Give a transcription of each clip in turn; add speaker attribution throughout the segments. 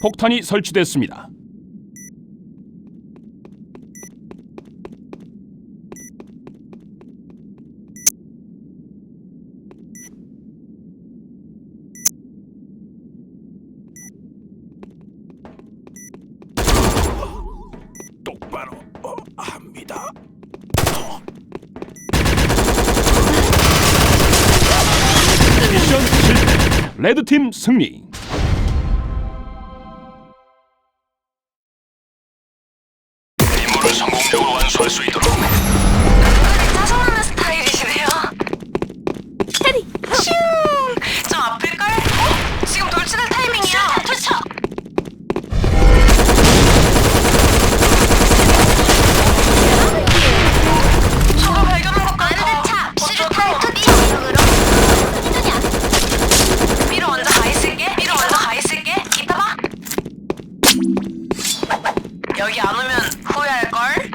Speaker 1: 폭탄이 설치됐습니다.
Speaker 2: 똑바로 어, 합니다.
Speaker 1: 미션 실패. 레드팀 승리.
Speaker 2: 완수할 수 있도록
Speaker 3: 짜증나는 스타일이시네요. 테디, 슝! 좀 아플걸? 어? 지금 돌진할 타이밍이야. 투척. 저거 발견한 것 같아. 수류탄 투척으로. 미로 먼저 가 있을게. 미로 먼저 가 있을게. 이따 봐. 여기 안 오면 후회할걸?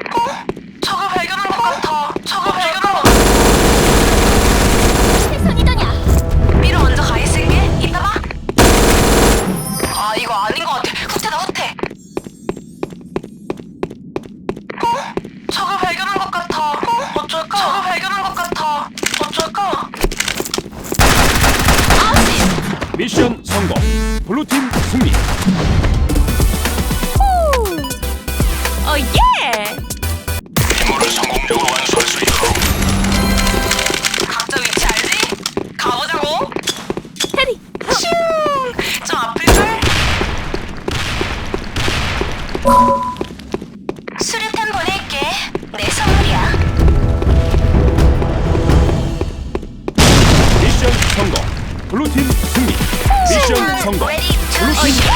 Speaker 1: 미션 성공. 블루팀 승리.
Speaker 3: 어, 예!
Speaker 2: 임무를 성공적으로 완수할 수 있도록
Speaker 3: 각자 위치 알지? 가보자고. 테디. 슝. 좀 아플걸? 수류탄 보낼게. 내 선물이야.
Speaker 1: 미션 성공. 블루팀 성공.
Speaker 3: 블루팀